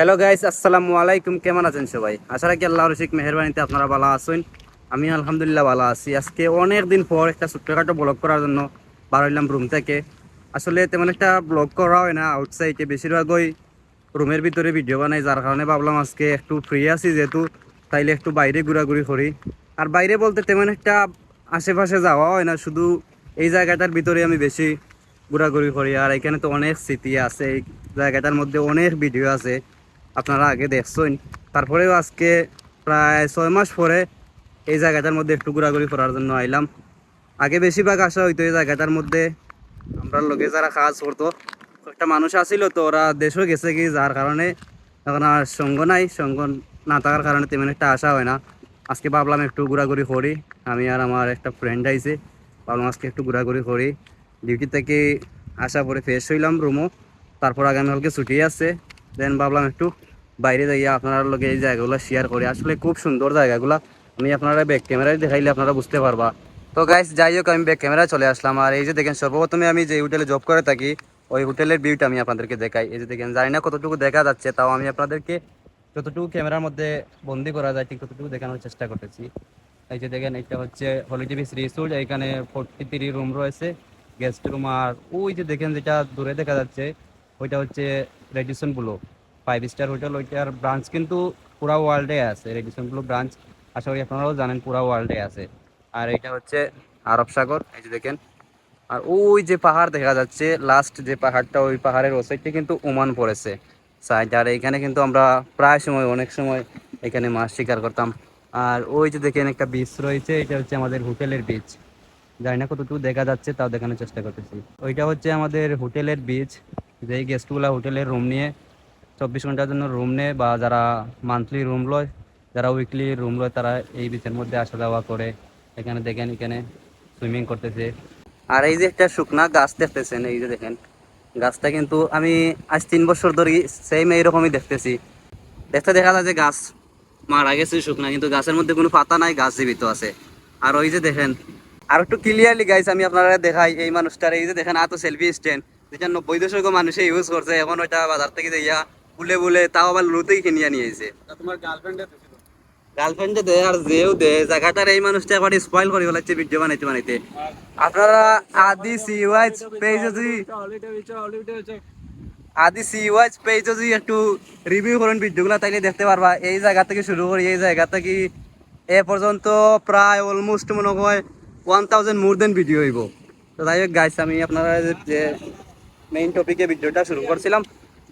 Hello guys আসসালামু আলাইকুম। কেমন আছেন সবাই? আশা রাখি আল্লাহ রসিক মেহরবানিতে আপনারা ভালো আছেন। আমি আলহামদুলিল্লাহ ভালো আছি। আজকে অনেক দিন পর একটা ছোট্টখাটো ব্লগ করার জন্য বার হইলাম রুম থেকে। আসলে তেমন একটা ব্লগ করা হয় না আউটসাইডে বেশিরভাগই রুমের ভিতরে ভিডিও বানাই। যার কারণে ভাবলাম আজকে একটু ফ্রি আছি যেহেতু, তাইলে একটু বাইরে ঘোরাঘুরি করি। আর বাইরে বলতে তেমন একটা আশেপাশে যাওয়া হয় না, শুধু এই জায়গাটার ভিতরে আমি বেশি ঘোরাঘুরি করি। আর এখানে তো অনেক স্মৃতি আছে, এই জায়গাটার মধ্যে অনেক ভিডিও আছে। আপনারা আগে দেখছেন। তারপরেও আজকে প্রায় ছয় মাস পরে এই জায়গাটার মধ্যে একটু ঘোরাঘুরি করার জন্য আইলাম। আগে বেশিরভাগ আসা হইতো এই জায়গাটার মধ্যে। আমরা লোকে যারা কাজ করতো একটা মানুষ আসিল তো, ওরা দেশও গেছে কি, যার কারণে এখন আর সঙ্গ নাই। সঙ্গ না থাকার কারণে তেমন একটা আসা হয় না। আজকে ভাবলাম একটু ঘোরাঘুরি করি। আমি আর আমার একটা ফ্রেন্ড আইছে, ভাবলাম আজকে একটু ঘোরাঘুরি করি। ডিউটি থেকে আসা পরে ফ্রেশ হইলাম রুমও তারপর আগামীকালকে ছুটি আছে। দেন ভাবলাম একটু বাইরে যাইয়া আপনার লগে এই জায়গাগুলো শেয়ার করি। আসলে খুব সুন্দর জায়গাগুলো। আমি আপনারা ব্যাক ক্যামেরায় দেখাইলে আপনারা বুঝতে পারবা। তো গাইস যাই হোক, আমি ব্যাক ক্যামেরায় চলে আসলাম। আর এই যে দেখেন, সর্বপ্রথমে আমি যে হোটেলে জব করে থাকি, ওই হোটেলের ভিউটা আমি আপনাদেরকে দেখাই। এই যে দেখেন, জানি না কতটুকু দেখা যাচ্ছে, তাও আমি আপনাদেরকে যতটুকু ক্যামেরার মধ্যে বন্দি করা যায়, ঠিক ততটুকু দেখানোর চেষ্টা করতেছি। এই যে দেখেন, এটা হচ্ছে হলিডে রিসোর্ট এখানে ফোর্টি থ্রি রুম রয়েছে গেস্ট রুম আর ওই যে দেখেন, যেটা দূরে দেখা যাচ্ছে, ওইটা হচ্ছে Radisson blue five star hotel ওইটার ব্রাঞ্চ কিন্তু পুরা ওয়ার্ল্ডে আছে। রেডিসন ব্লু ব্রাঞ্চ আশা করি আপনারাও জানেন পুরা ওয়ার্ল্ডে আছে। আর এটা হচ্ছে আরব সাগর, এই যে দেখেন। আর ওই যে পাহাড় দেখা যাচ্ছে লাস্ট যে পাহাড়টা ওই পাহাড়ের ও সাইডটা কিন্তু ওমান পড়েছে। সাইড আর এখানে কিন্তু আমরা প্রায় সময়, অনেক সময় এখানে মাছ শিকার করতাম। আর ওই যে দেখেন একটা বিচ রয়েছে, এটা হচ্ছে আমাদের হোটেলের বিচ জানি না কতটুকু দেখা যাচ্ছে, তাও দেখানোর চেষ্টা করতেছি। ওইটা হচ্ছে আমাদের হোটেলের বিচ যেই গেস্টগুলা হোটেলের রুম নিয়ে চব্বিশ ঘণ্টার জন্য রুম নেয় বা যারা মান্থলি রুম লয়, যারা উইকলি রুম লয়, তারা এই বিচের মধ্যে আসা যাওয়া করে। এখানে দেখেন, এখানে সুইমিং করতেছে। আর এই যে একটা শুকনা গাছ দেখতেছেন, এই যে দেখেন, গাছটা কিন্তু আমি আজ তিন বছর ধরে সেম এইরকমই দেখতেছি। দেখতে দেখা যায় যে গাছ মারা গেছে শুকনা, কিন্তু গাছের মধ্যে কোনো পাতা নাই, গাছ জীবিত আছে। আর ওই যে দেখেন আর একটু ক্লিয়ারলি গাইস আমি আপনারা দেখাই এই মানুষটার, এই যে দেখেন, এত সেলফি স্ট্যান্ড যেটা নব্বই দশক মানুষে ইউজ করছে এখন ওইটা বাজার থেকে যাইয়া বুলে বুলে তাও আবার লুতেই কিনিয়া নিয়েছে তোমার গার্লফ্রেন্ডে গার্লফ্রেন্ডে দে আর যেও দে জায়গাটার এই মানুষটা একবার স্পয়েল করে ফেলাচ্ছে ভিডিও বানাইতে বানাইতে। আপনারা আদি পেজ যদি আদি পেজ যদি একটু রিভিউ করেন ভিডিওগুলো তাইলে দেখতে পারবা। এই জায়গা থেকে শুরু করি এই জায়গা থেকে এ পর্যন্ত প্রায় অলমোস্ট মনে হয় one thousand more than video হইব। তো যাই হোক গাইস আমি আপনারা যে মেইন টপিকে ভিডিওটা শুরু করছিলাম।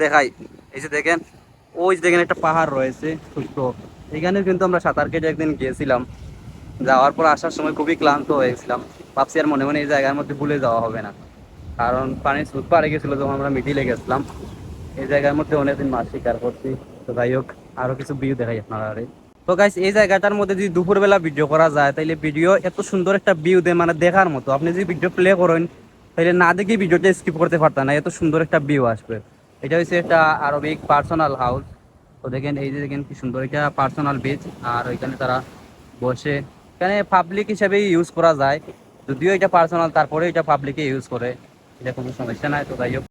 দেখাই। এই যে দেখেন, ওই যে দেখেন একটা পাহাড় রয়েছে ছোট্ট এখানে কিন্তু আমরা সাঁতার কেটে একদিন গিয়েছিলাম। যাওয়ার পর আসার সময় খুবই ক্লান্ত হয়েছিলাম ভাবছি আর মনে মনে এই জায়গার মধ্যে ভুলে যাওয়া হবে না। কারণ পানির স্রোত পাড়ে গেছিল যখন আমরা মিডিলে গেছিলাম। এই জায়গার মধ্যে অনেকদিন মাছ শিকার করছি। তো যাই হোক, আরও কিছু ভিউ দেখাই আপনারা আরে। তো গাইস এই জায়গাটার মধ্যে যদি দুপুরবেলা ভিডিও করা যায়, তাইলে ভিডিও এত সুন্দর একটা ভিউ দেয় মানে দেখার মতো। আপনি যদি ভিডিও প্লে করেন তাহলে না দেখে ভিডিওটা স্কিপ করতে পারতাম না, এত সুন্দর একটা ভিউ আসবে। এটা হচ্ছে একটা আরবিক পার্সোনাল হাউস তো দেখেন, এই যে দেখেন কি সুন্দর একটা পার্সোনাল বিচ আর ওইখানে তারা বসে, এখানে পাবলিক হিসাবেই ইউজ করা যায়। যদিও এটা পার্সোনাল তারপরে এটা পাবলিকে ইউজ করে। এটা কোনো সমস্যা নাই, তো যাই হোক।